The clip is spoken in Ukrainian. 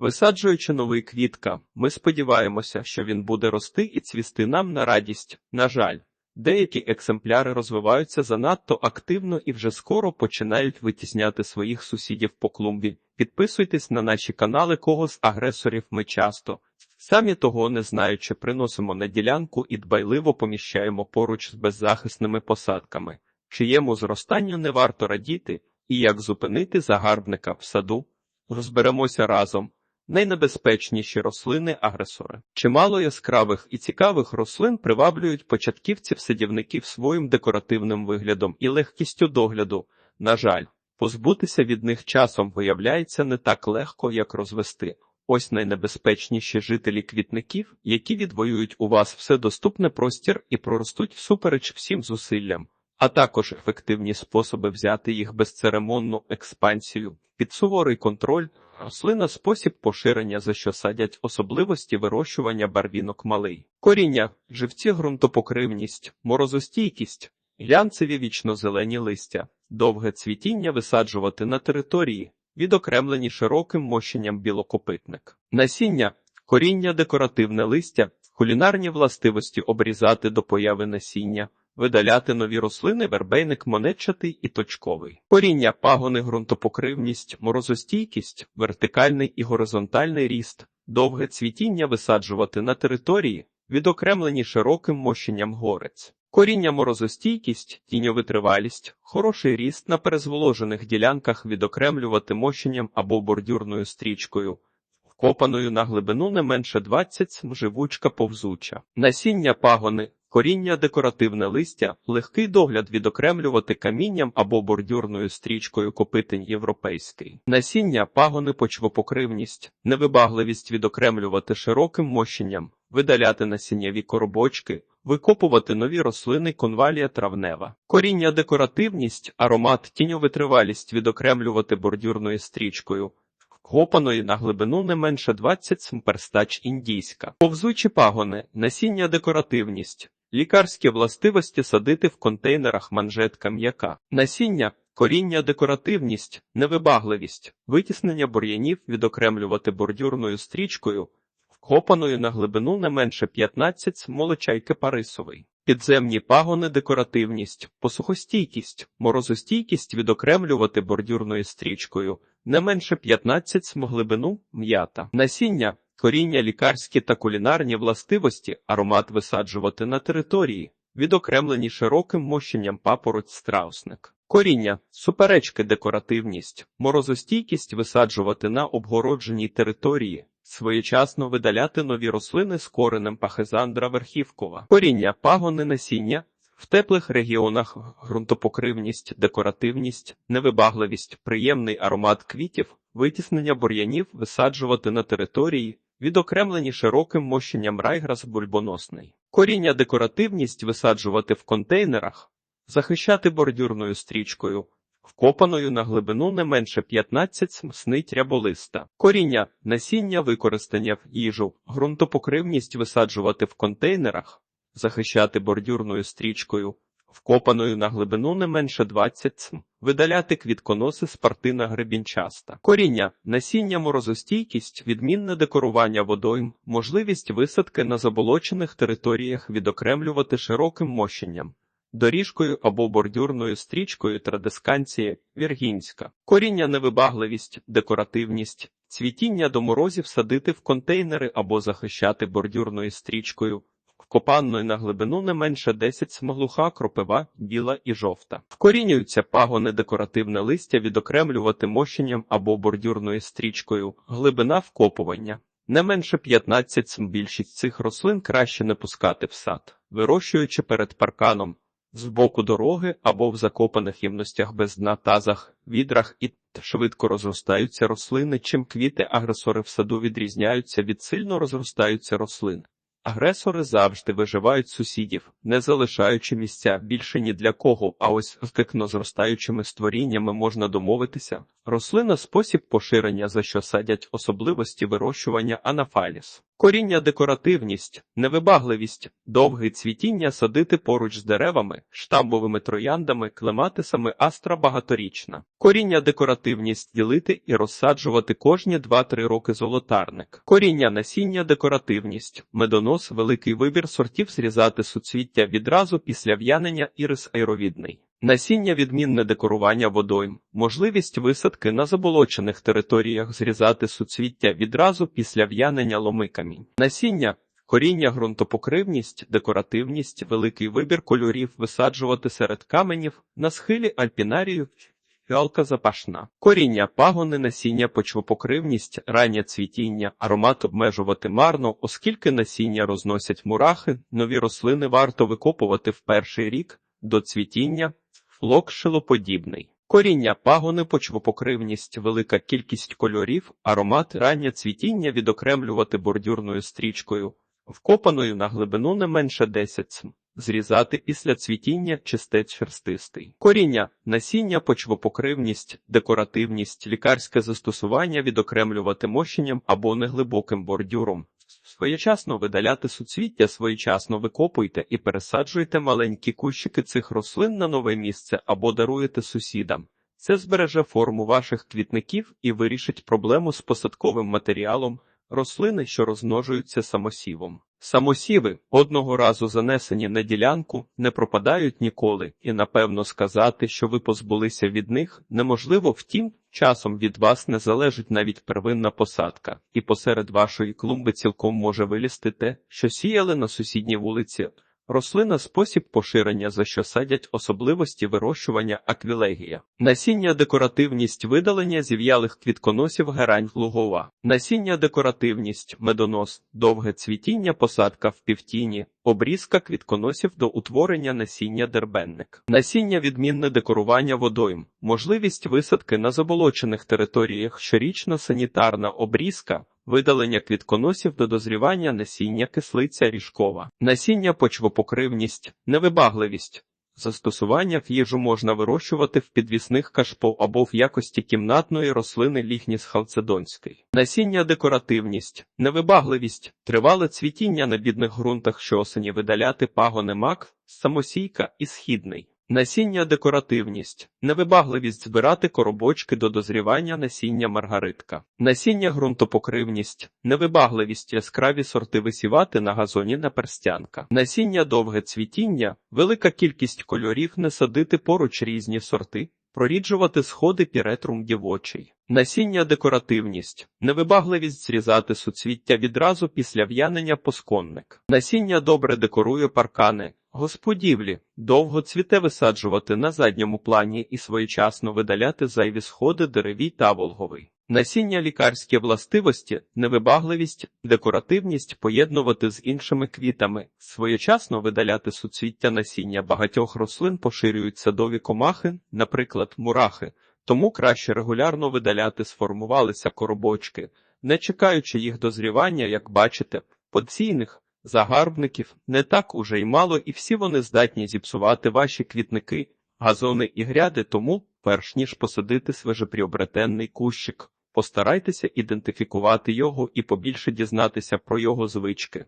Висаджуючи новий квітка, ми сподіваємося, що він буде рости і цвісти нам на радість. На жаль, деякі екземпляри розвиваються занадто активно і вже скоро починають витісняти своїх сусідів по клумбі. Підписуйтесь на наші канали, кого з агресорів ми часто. Самі того не знаючи, приносимо на ділянку і дбайливо поміщаємо поруч з беззахисними посадками, чиєму зростанню не варто радіти, і як зупинити загарбника в саду. Розберемося разом. Найнебезпечніші рослини-агресори. Чимало яскравих і цікавих рослин приваблюють початківців-садівників своїм декоративним виглядом і легкістю догляду. На жаль, позбутися від них часом виявляється не так легко, як розвести. Ось найнебезпечніші жителі квітників, які відвоюють у вас все доступне простір і проростуть всупереч всім зусиллям, а також ефективні способи взяти їх безцеремонну експансію, під суворий контроль, рослина спосіб поширення, за що садять особливості вирощування барвінок малий, коріння, живці ґрунтопокривність, морозостійкість, глянцеві вічно-зелені листя, довге цвітіння висаджувати на території, відокремлені широким мощенням білокопитник, насіння, коріння декоративне листя, кулінарні властивості обрізати до появи насіння. Видаляти нові рослини, вербейник монетчатий і точковий. Коріння, пагони, ґрунтопокривність, морозостійкість, вертикальний і горизонтальний ріст, довге цвітіння висаджувати на території, відокремлені широким мощенням горець. Коріння морозостійкість, тіньовитривалість, хороший ріст на перезволожених ділянках відокремлювати мощенням або бордюрною стрічкою, вкопаною на глибину не менше 20 см живучка повзуча. Насіння пагони, коріння декоративне листя, легкий догляд відокремлювати камінням або бордюрною стрічкою копитень європейський. Насіння пагони почвопокривність, невибагливість відокремлювати широким мощенням, видаляти насіннєві коробочки, викопувати нові рослини конвалія травнева. Коріння декоративність, аромат, тіньовитривалість відокремлювати бордюрною стрічкою, Копаної на глибину не менше 20 см перстач індійська. Повзучі пагони, насіння декоративність, лікарські властивості садити в контейнерах манжетка м'яка. Насіння, коріння декоративність, невибагливість, витіснення бур'янів відокремлювати бордюрною стрічкою, вкопаною на глибину не менше 15 см молочайки парисовий. Підземні пагони декоративність, посухостійкість, морозостійкість відокремлювати бордюрною стрічкою, не менше 15 см глибину м'ята, насіння, коріння лікарські та кулінарні властивості, аромат висаджувати на території, відокремлені широким мощенням папороть страусник. Коріння, суперечки декоративність, морозостійкість висаджувати на обгородженій території, своєчасно видаляти нові рослини з коренем пахезандра верхівкова, коріння, пагони насіння, в теплих регіонах ґрунтопокривність, декоративність, невибагливість, приємний аромат квітів, витіснення бур'янів висаджувати на території, відокремлені широким мощенням райграс бульбоносний. Коріння декоративність висаджувати в контейнерах, захищати бордюрною стрічкою, вкопаною на глибину не менше 15 см снить ряболиста. Коріння, насіння використання в їжу, ґрунтопокривність висаджувати в контейнерах, захищати бордюрною стрічкою, вкопаною на глибину не менше 20 см, видаляти квітконоси з партина гребінчаста. Коріння, насіння морозостійкість, відмінне декорування водойм, можливість висадки на заболочених територіях відокремлювати широким мощенням. Доріжкою або бордюрною стрічкою традисканції віргінська, коріння невибагливість, декоративність, цвітіння до морозів садити в контейнери або захищати бордюрною стрічкою, вкопаною на глибину не менше 10 смоглуха, кропива, біла і жовта. Вкорінюються пагони декоративне листя відокремлювати мощенням або бордюрною стрічкою, глибина вкопування. Не менше 15 см більшість цих рослин краще не пускати в сад, вирощуючи перед парканом з боку дороги або в закопаних ємностях без дна тазах, відрах і швидко розростаються рослини, чим квіти агресори в саду відрізняються від сильно розростаються рослин. Агресори завжди виживають сусідів, не залишаючи місця більше ні для кого, а ось з дикно зростаючими створіннями можна домовитися. Рослина спосіб поширення, за що садять особливості вирощування анафаліс. Коріння декоративність, невибагливість, довге цвітіння садити поруч з деревами, штамбовими трояндами, клематисами астра багаторічна. Коріння декоративність ділити і розсаджувати кожні 2-3 роки золотарник. Коріння насіння декоративність, медонос, великий вибір сортів зрізати суцвіття відразу після в'янення ірис аеровідний. Насіння відмінне декорування водойм, можливість висадки на заболочених територіях зрізати суцвіття відразу після в'янення ломикамінь. Насіння Коріння, ґрунтопокривність, декоративність, великий вибір кольорів висаджувати серед каменів, на схилі альпінарію, фіалка запашна. Коріння, пагони, насіння, почвопокривність, раннє цвітіння, аромат обмежувати марно, оскільки насіння розносять мурахи, нові рослини варто викопувати в перший рік до цвітіння, флок шилоподібний. Коріння, пагони, почвопокривність, велика кількість кольорів, аромат, раннє цвітіння відокремлювати бордюрною стрічкою, вкопаною на глибину не менше 10 см. Зрізати після цвітіння чистець шерстистий. Коріння, насіння, почвопокривність, декоративність, лікарське застосування відокремлювати мощенням або неглибоким бордюром. Своєчасно видаляти суцвіття, своєчасно викопуйте і пересаджуйте маленькі кущики цих рослин на нове місце або даруєте сусідам. Це збереже форму ваших квітників і вирішить проблему з посадковим матеріалом рослини, що розмножуються самосівом. Самосіви, одного разу занесені на ділянку, не пропадають ніколи, і напевно сказати, що ви позбулися від них, неможливо, втім, часом від вас не залежить навіть первинна посадка, і посеред вашої клумби цілком може вилізти те, що сіяли на сусідній вулиці. Рослина спосіб поширення, за що садять особливості вирощування аквілегія. Насіння декоративність видалення зів'ялих квітконосів герань лугова. Насіння декоративність, медонос, довге цвітіння, посадка в півтіні, обрізка квітконосів до утворення насіння дербенник. Насіння відмінне декорування водойм, можливість висадки на заболочених територіях, щорічна санітарна обрізка, видалення квітконосів до дозрівання насіння кислиця ріжкова, насіння почвопокривність, невибагливість. Застосування в їжу можна вирощувати в підвісних кашпо або в якості кімнатної рослини лігніс халцедонський. Насіння декоративність, невибагливість, тривале цвітіння на бідних ґрунтах щосені видаляти пагони мак, самосійка і східний. Насіння декоративність, невибагливість збирати коробочки до дозрівання насіння маргаритка, насіння ґрунтопокривність, невибагливість яскраві сорти висівати на газоні на перстянка, насіння довге цвітіння, велика кількість кольорів не садити поруч різні сорти, проріджувати сходи піретрум дівочий. Насіння декоративність, невибагливість зрізати суцвіття відразу після в'янення посконник. Насіння добре декорує паркани, Господівлі довго цвіте висаджувати на задньому плані і своєчасно видаляти зайві сходи деревій та волговий. Насіння лікарські властивості, невибагливість, декоративність поєднувати з іншими квітами, своєчасно видаляти суцвіття насіння багатьох рослин поширюють садові комахи, наприклад, мурахи, тому краще регулярно видаляти сформувалися коробочки, не чекаючи їх дозрівання, як бачите, подційних. Загарбників не так уже й мало, і всі вони здатні зіпсувати ваші квітники, газони і гряди, тому, перш ніж посадити свежепріобретенний кущик, постарайтеся ідентифікувати його і побільше дізнатися про його звички.